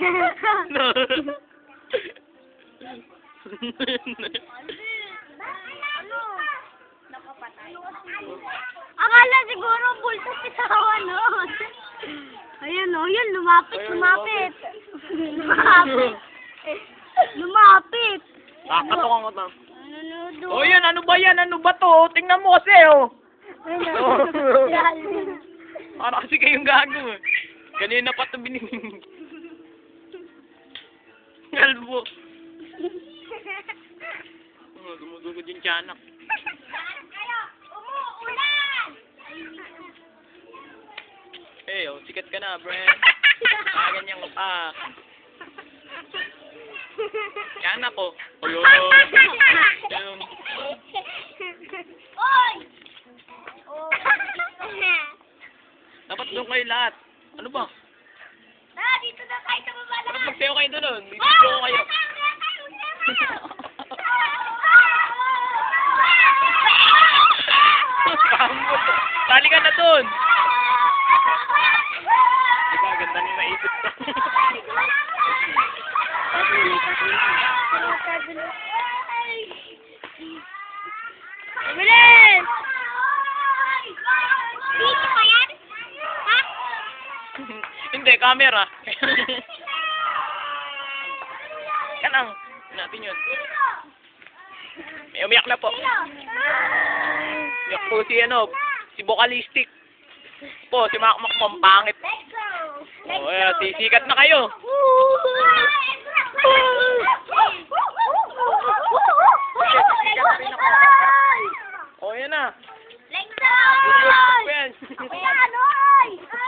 No. Akala siguro bulto pisawa noon. Ayan o, yun, lumapit, lumapit. Lumapit. Lumapit. Kakatok ko to. Nanonood. Oh, yan, ano ba yan? Ano ba to? Tingnan mo kasi, oh. Ayun. Para kasi kayong gago, eh. Kanina pa ito binigyan. Kalbo. Oh, dumudugod yung tiyanak. Eh, oh, sikat ka na, bre. Ah, ganyan ko pa. Tiyanak ko. Oyo. Yung, Oy! Oh. dapat doon kayo lahat. Ano ba? Dito na tayo sa baba Dapat lahat. magsayo kayo doon. Bibidyo ko kayo. Sali ka na doon. Diba, ganda nung naisip ko. Bilis! Dito? Ha? Hindi, camera. Yan ang natin yun. May umiyak na po. Umiyak po si ano, si vocalistic. Po, si Makmak pampangit. Let's go! Oh, ayan, sisikat na kayo. Oh, yan na. Let's go! Oy! Ayan!